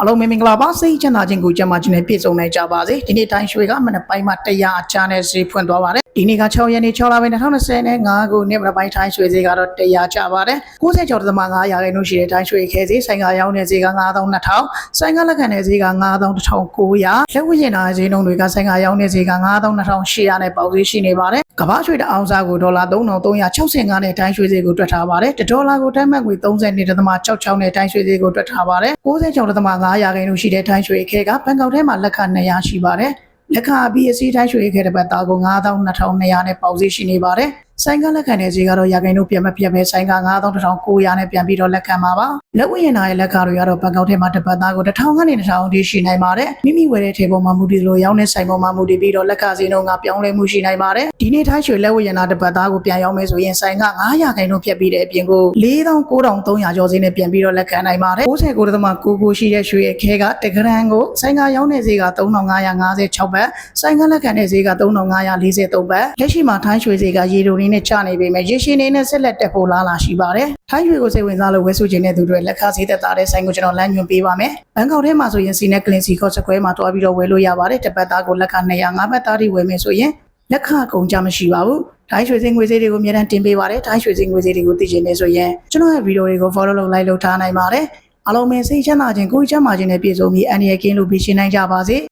အလုံးမင်္ဂလာပါစိတ်ချမ်းသာခြင်းကိုကြမ်းမာခြင်းနဲ့ပြည့်စုံနိုင်ကြပါစေဒီနေ့တိုင်းရွှေကမနက်ပိုင်းမှာတရားအချားနဲ့ဈေးဖွင့်သွားပါတယ် ဒီနေ့က6ရက်နေ့6လပိုင်း2025ခုနှစ်မနက်ပိုင်းတိုင်းရွှေဈေးကတော့တရားကျပါတယ်90ကျော်သမ900ရာခိုင်နှုန်းရှိတဲ့တိုင်းရွှေခဲဈေးဆိုင်ကရောင်းတဲ့ဈေးက9200ဆိုင်ကလက်ခံတဲ့ဈေးက9900လက်ဝတ်ရင်သားဈေးနှုန်းတွေကဆိုင်ကရောင်းတဲ့ဈေးက9800နဲ့ပေါက်ဈေးရှိနေပါတယ်ကမ္ဘာရွှေတအောင်စားကိုဒေါ်လာ3365နဲ့တိုင်းရွှေဈေးကိုတွက်ထားပါတယ်1ဒေါ်လာကိုတိုင်းမှတ်ငွေ32.66နဲ့တိုင်းရွှေဈေးကိုတွက်ထားပါတယ်90ကျော်သမ900ရာခိုင်နှုန်းရှိတဲ့တိုင်းရွှေခဲကဘန်ကောက်ထဲမှာလက်ခ200ရှိပါတယ် လက်ခအပြီးအစီတိုင်းရွှေခဲတစ်ပတ်သားကို9200နဲ့ပေါက်ဈေးရှိနေပါတယ်။ ဆိုင်ကလက်ခံတဲ့ဈေးကတော့ရာခိုင်နှုန်းပြတ်မပြတ်ပဲဆိုင်က9900နဲ့ပြန်ပြီးတော့လက်ခံပါပါ။လက်ဝတ်ရင်သားရဲ့လက်ခတွေကတော့ဘန်ကောက်ထဲမှာတစ်ပတ်သားကို1000ကနေ2000အထိရှိနိုင်ပါတယ်။မိမိဝယ်တဲ့ထေပုံမှာမူတည်လို့ရောင်းတဲ့ဆိုင်ပုံမှာမူတည်ပြီးတော့လက်ခဈေးနှုန်းကပြောင်းလဲမှုရှိနိုင်ပါတယ်။ဒီနေ့ထိုင်းရွှေလက်ဝတ်ရင်သားတစ်ပတ်သားကိုပြန်ရောင်းမယ်ဆိုရင်ဆိုင်က900ခိုင်နှုန်းဖြတ်ပြီးတဲ့အပြင်ကို4900ကျော်ဈေးနဲ့ပြန်ပြီးတော့လက်ခံနိုင်ပါတယ်။69.99ရှိတဲ့ရွှေရဲ့ခဲကတဂရန်ကိုဆိုင်ကရောင်းတဲ့ဈေးက3556ဘတ်ဆိုင်ကလက်ခံတဲ့ဈေးက3543ဘတ်လက်ရှိမှာထိုင်းရွှေဈေးကရေတိုလေးနဲ့ကျနေပေမဲ့ရေရှည်နေနဲ့ဆက်လက်တက်ဖို့လားလာရှိပါတယ်။ထိုင်းရွှေကိုစိတ်ဝင်စားလို့ဝယ်စုခြင်းတဲ့သူတွေလက်ခဈေးသက်သာတဲ့ဆိုင်ကိုကျွန်တော်လမ်းညွှန်ပေးပါမယ်။ဘန်ကောက်ထဲမှာဆိုရင်စီနဲ့ကလင်စီကော့စကွဲမှာတွားပြီးတော့ဝယ်လို့ရပါတယ်။တစ်ပတ်သားကိုလက်ခ200 5ဘတ်သားထိဝယ်မယ်ဆိုရင်လက်ခကုန်ကြမရှိပါဘူး။တိုင်းရွှေစင်ငွေဈေးတွေကိုအများတန်းတင်ပေးပါတယ်။တိုင်းရွှေစင်ငွေဈေးတွေကိုသိချင်နေဆိုရင်ကျွန်တော်ရဲ့ဗီဒီယိုတွေကို follow လုပ် like လုပ်ထားနိုင်ပါတယ်။အားလုံးပဲစိတ်ချမ်းသာခြင်းကိုယ်ချမ်းသာခြင်းနဲ့ပြည့်စုံပြီးအန္တရာယ်ကင်းလို့ပြီးရှင်းနိုင်ကြပါစေ။